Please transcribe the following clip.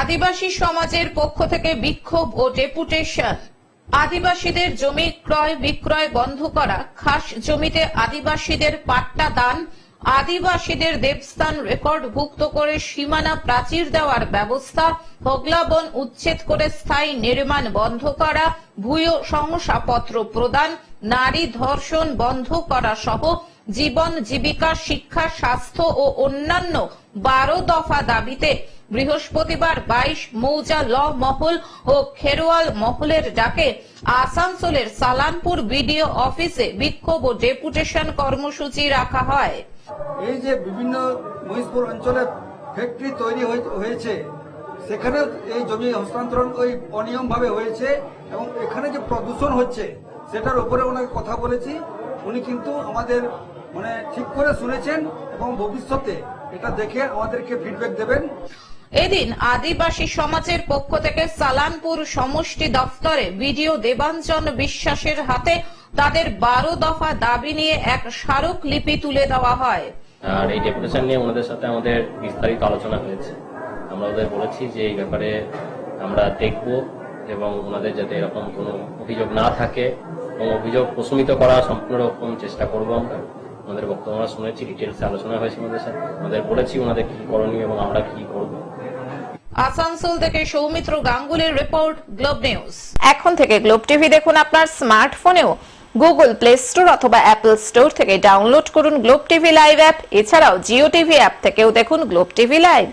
আদিবাসী সমাজের পক্ষ থেকে বিক্ষোভ ও ডেপুটেশন। আদিবাসীদের জমি ক্রয় বিক্রয় বন্ধ করা, খাস জমিতে আদিবাসীদের পাট্টা দান, আদিবাসীদের দেবস্থান রেকর্ডভুক্ত করে সীমানা প্রাচীর দেওয়ার ব্যবস্থা হগলাবন উচ্ছেদ করে স্থায়ী নির্মাণ বন্ধ করা, ভূয় শংসাপত্র প্রদান, নারী ধর্ষণ বন্ধ করা সহ জীবন, জীবিকা, শিক্ষা, স্বাস্থ্য ও অন্যান্য বারো দফা দাবিতে বৃহস্পতিবার বাইশ মৌজা ল মহল ও খেরোয়াল মহলের ডাকে আসানসোলের সালানপুর বিডিও অফিসে বিক্ষোভ ও ডেপুটেশন কর্মসূচি রাখা হয়। এই যে বিভিন্ন মহিষপুর অঞ্চলে ফ্যাক্টরি তৈরি হয়ে- হয়েছে, সেখানে এই জমি হস্তান্তরণ ওই অনিয়ম ভাবে হয়েছে এবং এখানে যে প্রদূষণ হচ্ছে সেটার উপরে ওনাকে কথা বলেছি। উনি কিন্তু আমাদের মানে ঠিক করে শুনেছেন এবং ভবিষ্যতে এটা দেখে আমাদেরকে ফিডব্যাক দেবেন। এদিন আদিবাসী সমাজের পক্ষ থেকে সালানপুর সমষ্টি দফতরে বিডিও দেবাঞ্জন বিশ্বাসের হাতে তাদের বারো দফা দাবি নিয়ে এক স্মারক লিপি তুলে দেওয়া হয়। আর এই ডেপুটেশন নিয়ে ওনাদের সাথে আমাদের বিস্তারিত আলোচনা হয়েছে। আমরা ওদের বলেছি যে এই ব্যাপারে আমরা দেখব এবং ওনাদের যাতে এরকম কোনো অভিযোগ না থাকে এবং অভিযোগ প্রশমিত করার সম্পূর্ণ রকম চেষ্টা করব আমরা। ওনাদের বক্তব্য আমরা শুনেছি ডিটেলসে আলোচনা হয়েছে ওনাদের সাথে। ওনাদের বলেছি ওনাদের কি করণীয় এবং আমরা কি করব। আসানসোল থেকে সৌমিত্র গাঙ্গুলির রিপোর্ট গ্লোব নিউজ। এখন থেকে গ্লোব টিভি দেখুন আপনার স্মার্টফোনেও। গুগল প্লে স্টোর অথবা অ্যাপল স্টোর থেকে ডাউনলোড করুন গ্লোব টিভি লাইভ অ্যাপ। এছাড়াও জিও টিভি অ্যাপ থেকেও দেখুন গ্লোব টিভি লাইভ।